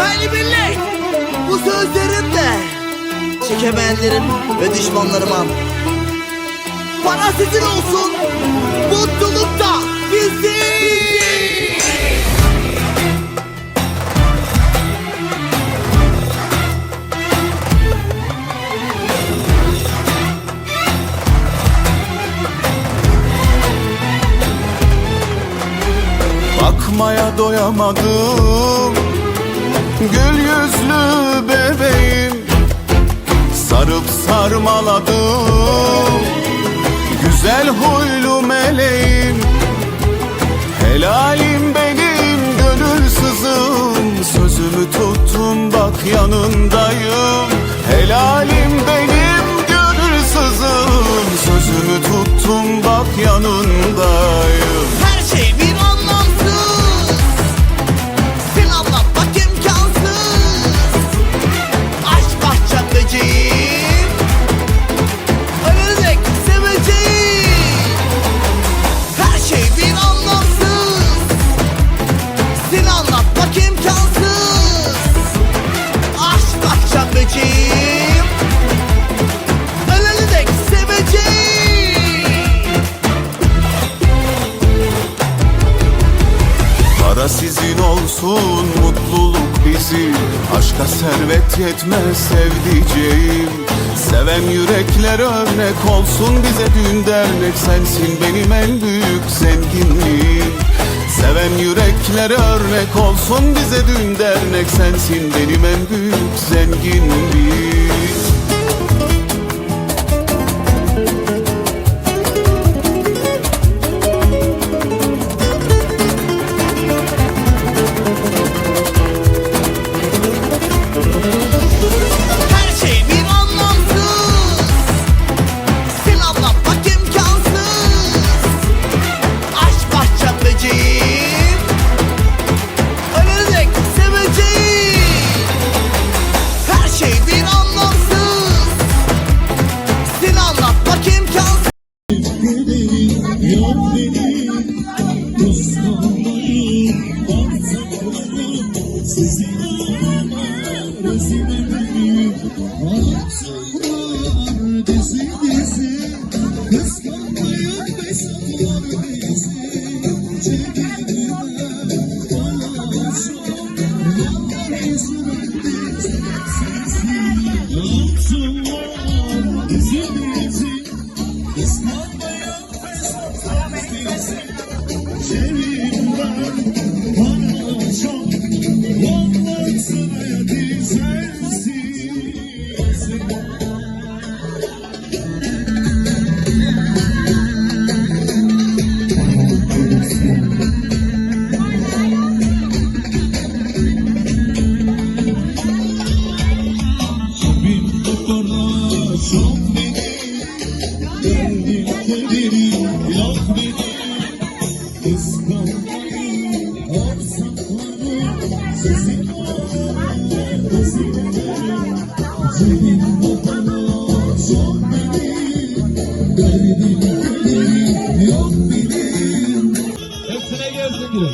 Hayli millet bu sözlerimle çekemeyenlerim ve düşmanlarıma para sizin olsun mutluluk da bizim. Bakmaya doyamadım Gül yüzlü bebeğim Sarıp sarmaladım. Güzel huylu meleğim Helalim benim gönülsüzüm Sözümü tuttum bak yanındayım. Helalim benim gönülsüzüm Sözümü tuttum bak yanındayım olsun, mutluluk bizim Aşka servet yetmez sevdiceğim. Seven yürekler örnek olsun bize düğün dernek Sensin benim en büyük zenginliğim. Seven yürekler örnek olsun bize düğün dernek Sensin benim en büyük zenginliğim Gelsin diyor.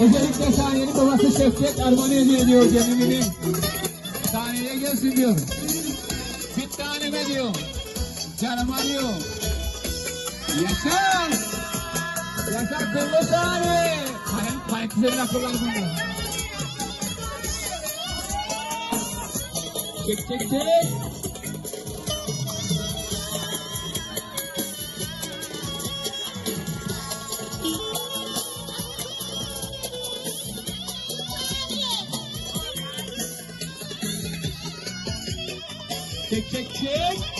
Özellikle sahnenin babası Şevket armağan hediye ediyor gelininin. Sahneye gelsin diyor. Bir taneme diyor. Canıma diyor. Yaşa! Yaşa kıllı sahne! Kalem, güzel akıllar bunlar. Çek çek çek! Çek çek çek!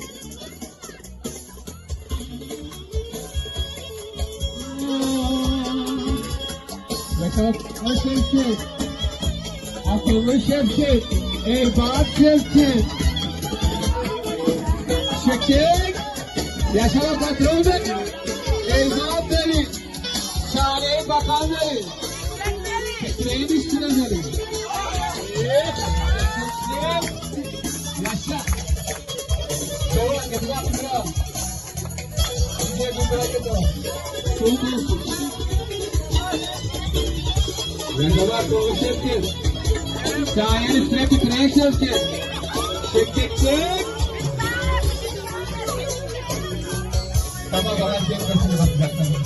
bakın bro. Yes. Duvar. Bakalım o şevki. Akıllı şevki. Eybat şevki. Şekil. Yaşama patron benim. Eybat benim. Çare bakan benim. Neyin üstüne benim. Yaşa. Doğru, getir bakın bro. Bize bir bırakın bro. Soğuk olsun. Merhaba Doğu Şevket. Şahin üstüne titreyen Şevket. Şevket çek. Tamam tamam bakacak tamam.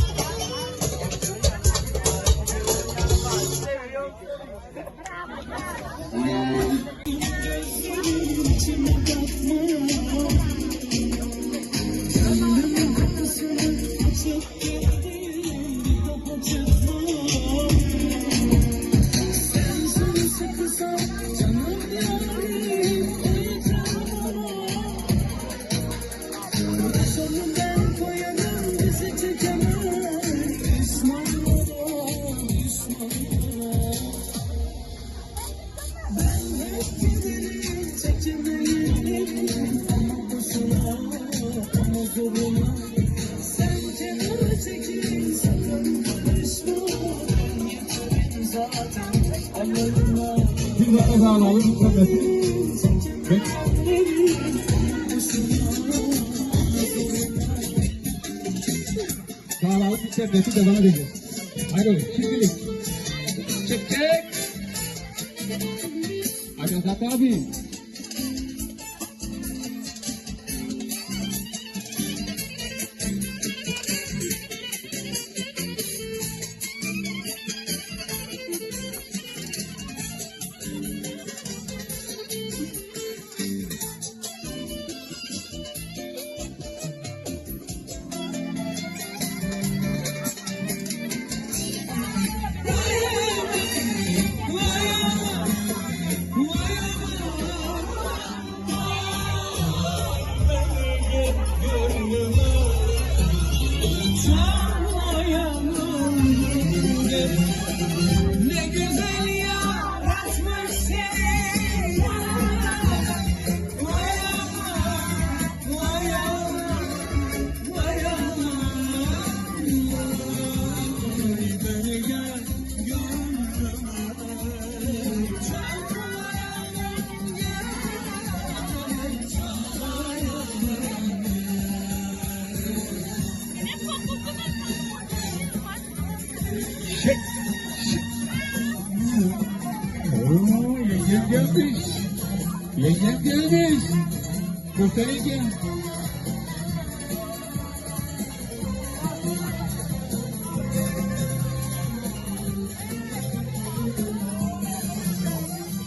Sağlığı interneti devam edeceğiz. Hadi şimdilik. Çek çek. Hadi Azat abi. Yengem gelmiş. Kurtarayım.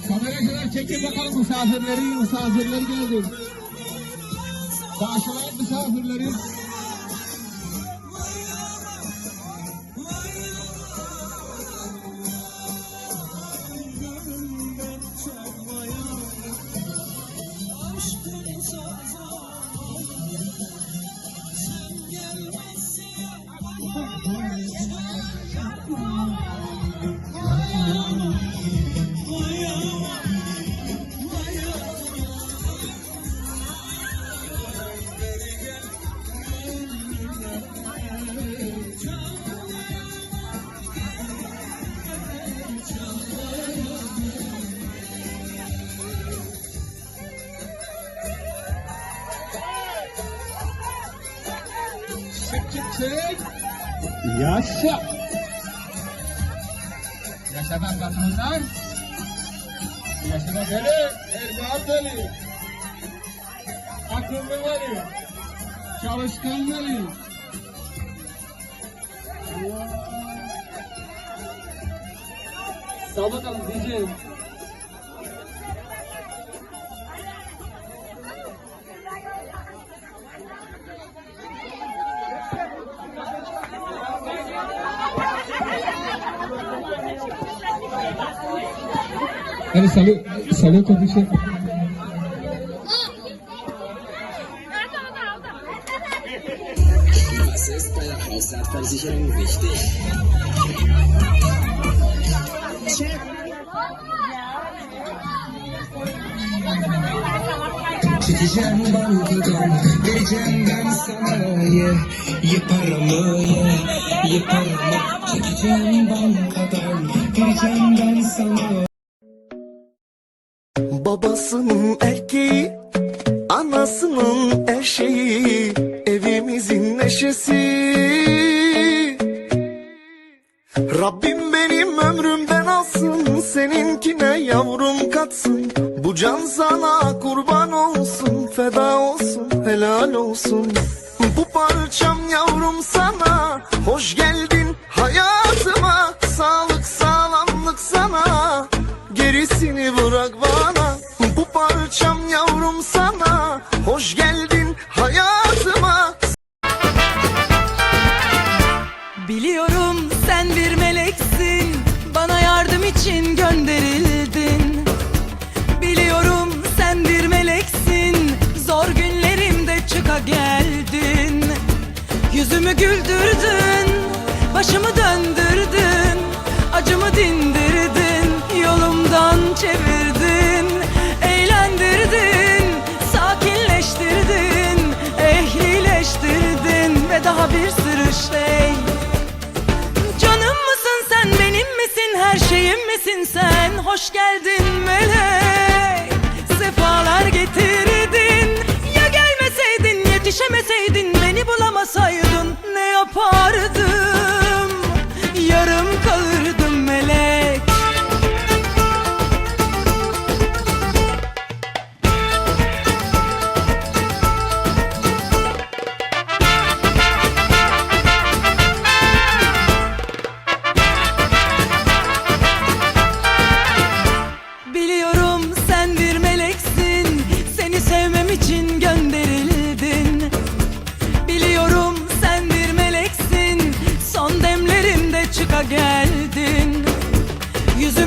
Kameracılar çekin bakalım misafirleri, misafirler geldi. Karşılayın misafirleri. Çık. Yaşa. Yaşa ben patronlar. Yaşa da beni. Erdoğan beni. Akıllıları. Çalışkanları. Sağ bakalım diyeceğim. Hadi salı, salı. Was der Hausratversicherung wichtig? Çekeceğim bankadan, vereceğim ben sana ye, ye paramı ye, ye paramı. Çekeceğim bankadan, vereceğim ben sana Babasının erkeği, anasının eşeği, evimizin neşesi. Rabbim benim ömrümden alsın, seninkine yavrum katsın. Bu can sana kurban olsun, feda olsun, helal olsun. Hoş geldin hayatıma. Biliyorum sen bir meleksin Bana yardım için gönderildin Biliyorum sen bir meleksin Zor günlerimde çıka geldin Yüzümü güldürdün Hoş geldin